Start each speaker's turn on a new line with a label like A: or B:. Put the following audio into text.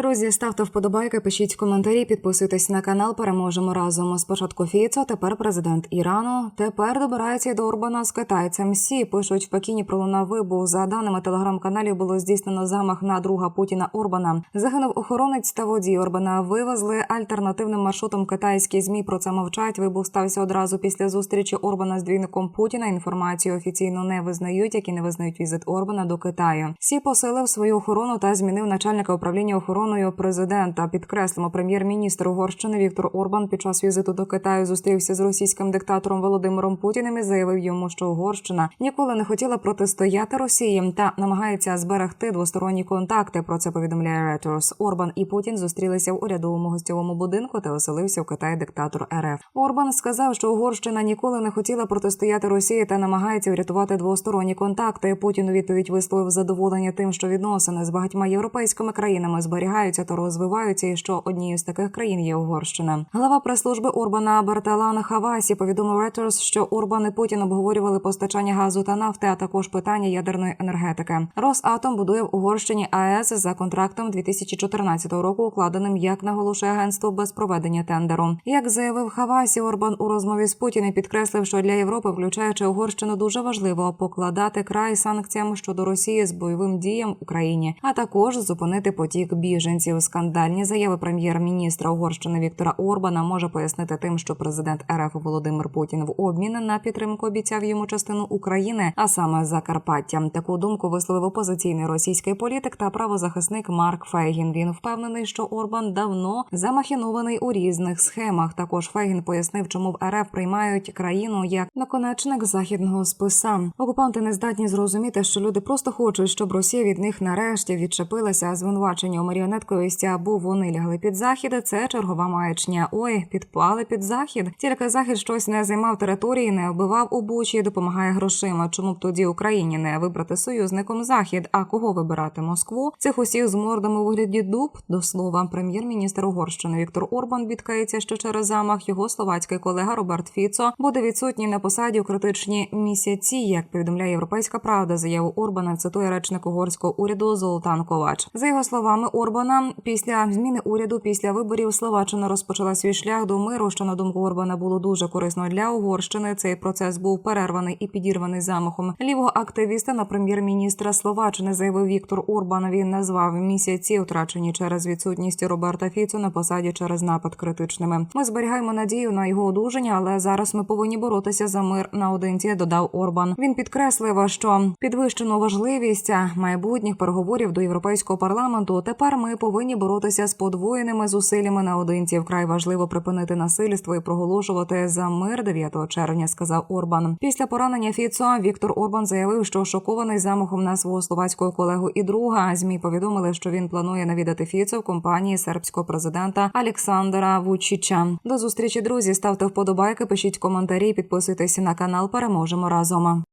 A: Друзі, ставте вподобайки, пишіть коментарі, підписуйтесь на канал. Переможемо разом. Спочатку Фіцо, тепер президент Ірану. Тепер добирається до Орбана з китайцем. Сі пишуть в Пекіні пролунав вибух. За даними телеграм-каналів, було здійснено замах на друга Путіна Орбана. Загинув охоронець та водій Орбана. Вивезли альтернативним маршрутом китайські змі. Про це мовчать. Вибух стався одразу після зустрічі Орбана з двійником Путіна. Інформацію офіційно не визнають, як і не визнають візит Орбана до Китаю. Сі посилив свою охорону та змінив начальника управління охороною президента. Підкреслимо, прем'єр-міністр Угорщини Віктор Орбан під час візиту до Китаю зустрівся з російським диктатором Володимиром Путіним і заявив йому, що Угорщина ніколи не хотіла протистояти Росії та намагається зберегти двосторонні контакти. Про це повідомляє Reuters. Орбан і Путін зустрілися в урядовому гостьовому будинку та оселився в Китаї диктатор РФ. Орбан сказав, що Угорщина ніколи не хотіла протистояти Росії та намагається врятувати двосторонні контакти. Путін у відповідь висловив задоволення тим, що відносини з багатьма європейськими країнами зберігаються та розвиваються, і що однією з таких країн є Угорщина. Глава прес-служби Орбана Берталан Хавасі повідомив Reuters, що Орбан і Путін обговорювали постачання газу та нафти, а також питання ядерної енергетики. Росатом будує в Угорщині АЕС за контрактом 2014 року, укладеним як наголошує агентство без проведення тендеру. Як заявив Хавасі, Орбан у розмові з Путіним підкреслив, що для Європи, включаючи Угорщину, дуже важливо покладати край санкціям щодо Росії з бойовим діям Україні, а також зупинити потік біженців. Скандальні заяви прем'єр-міністра Угорщини Віктора Орбана може пояснити тим, що президент РФ Володимир Путін в обмін на підтримку обіцяв йому частину України, а саме Закарпаття. Таку думку висловив опозиційний російський політик та правозахисник Марк Фейгін. Він впевнений, що Орбан давно замахінований у різних схемах. Також Фейгін пояснив, чому в РФ приймають країну як наконечник західного списа. Окупанти не здатні зрозуміти, що люди просто хочуть, щоб Росія від них нарешті відчепилася звинувачення у маріонетковісті або вони лягли під захід. Це чергова маячня. Ой, підпали під захід. Тільки захід щось не займав території, не вбивав у бучі, допомагає грошима. Чому б тоді Україні не вибрати союзником захід? А кого вибирати Москву? Цих усіх з мордами у вигляді дуб. До слова, прем'єр-міністр Угорщини Віктор Орбан бідкається, що через замах його словацький колега Роберт Фіцо буде відсутній на посаді у критичні місяці. Як повідомляє Європейська Правда, заяву Орбана цитує речник угорського уряду Золтан Ковач. За його словами, Орбана після зміни уряду після виборів Словаччина розпочала свій шлях до миру, що на думку Орбана було дуже корисно для Угорщини. Цей процес був перерваний і підірваний замахом лівого активіста на прем'єр-міністра Словаччини. Заявив Віктор Орбан. Він назвав місяці, втрачені через відсутність Роберта Фіцо на посаді через напад критичними. Ми зберігаємо надію на його одужання, але зараз ми повинні боротися за мир наодинці. Додав Орбан. Він підкреслив, що підвищено важливість майбутніх переговорів до європейського парламенту. Тепер ми повинні боротися з подвоєними зусиллями наодинці. Вкрай важливо припинити насильство і проголошувати за мир 9 червня. Сказав Орбан. Після поранення Фіцо Віктор Орбан заявив, що шокований замахом на свого словацького колегу і друга. Змі повідомили, що він планує навідати Фіцо в компанії сербського президента Олександра Вучича. До зустрічі друзі ставте вподобайки, пишіть коментарі, підписуйтесь на канал. Переможемо разом.